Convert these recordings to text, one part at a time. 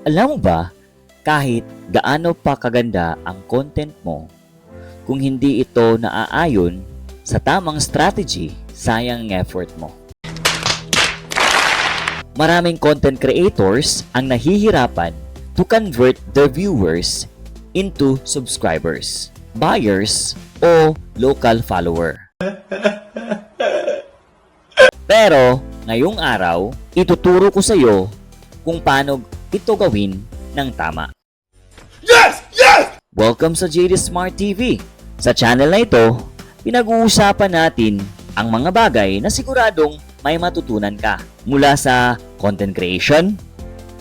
Alam mo ba, kahit gaano pa kaganda ang content mo, kung hindi ito naaayon sa tamang strategy, sayang ang effort mo. Maraming content creators ang nahihirapan to convert their viewers into subscribers, buyers, o local follower. Pero ngayong araw, ituturo ko sa iyo kung paano ito gawin ng tama. Yes! Yes! Welcome sa JD Smart TV. Sa channel na ito, pinag-uusapan natin ang mga bagay na siguradong may matutunan ka mula sa content creation,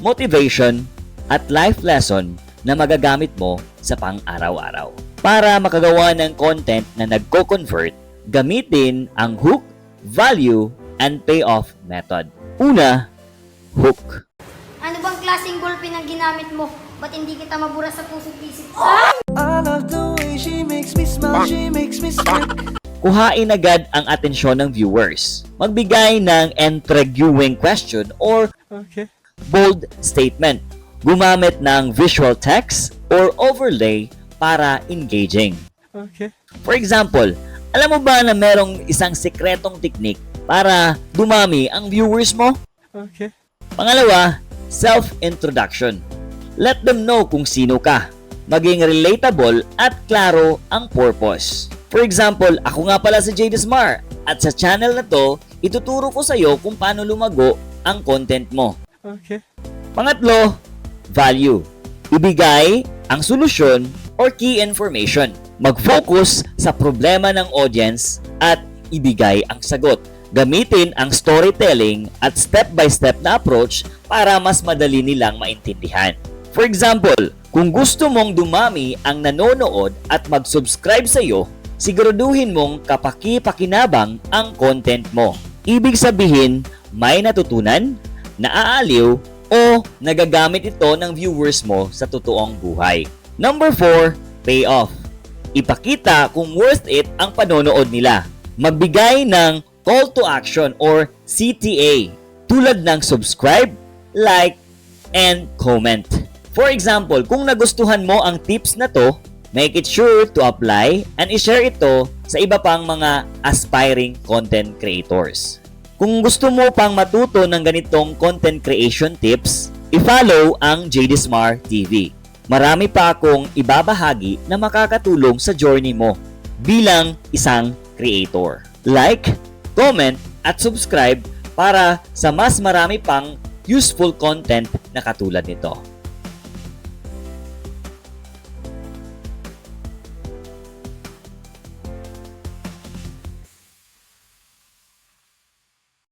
motivation, at life lesson na magagamit mo sa pang-araw-araw. Para makagawa ng content na nagko-convert, gamitin ang hook, value, and payoff method. Una, hook. Klaseng ballpen ang ginamit mo? Ba't hindi kita mabura sa puso't isip? I love the way she makes me smile, she makes me sick. kuhain agad ang atensyon ng viewers. Magbigay ng intriguing question or Okay. bold statement. Gumamit ng visual text or overlay para engaging. Okay. For example, alam mo ba na merong isang sekretong technique para dumami ang viewers mo? Okay. Pangalawa, self-introduction. Let them know kung sino ka. Maging relatable at klaro ang purpose. For example, ako nga pala si Jade Smar at sa channel na to, ituturo ko sa iyo kung paano lumago ang content mo. Okay. Pangatlo, value. Ibigay ang solusyon or key information. Mag-focus sa problema ng audience at ibigay ang sagot. Gamitin ang storytelling at step-by-step na approach para mas madali nilang maintindihan. For example, kung gusto mong dumami ang nanonood at mag-subscribe sa iyo, siguraduhin mong kapaki-pakinabang ang content mo. Ibig sabihin, may natutunan, naaaliw, o nagagamit ito ng viewers mo sa totoong buhay. Number 4, payoff. Ipakita kung worth it ang panonood nila. Magbigay ng call to action or CTA tulad ng subscribe, like, and comment. For example, kung nagustuhan mo ang tips na to, make it sure to apply and i-share ito sa iba pang mga aspiring content creators. Kung gusto mo pang matuto ng ganitong content creation tips, i-follow ang JD Smart TV. Marami pa akong ibabahagi na makakatulong sa journey mo bilang isang creator. Like, comment, at subscribe para sa mas marami pang useful content na katulad nito.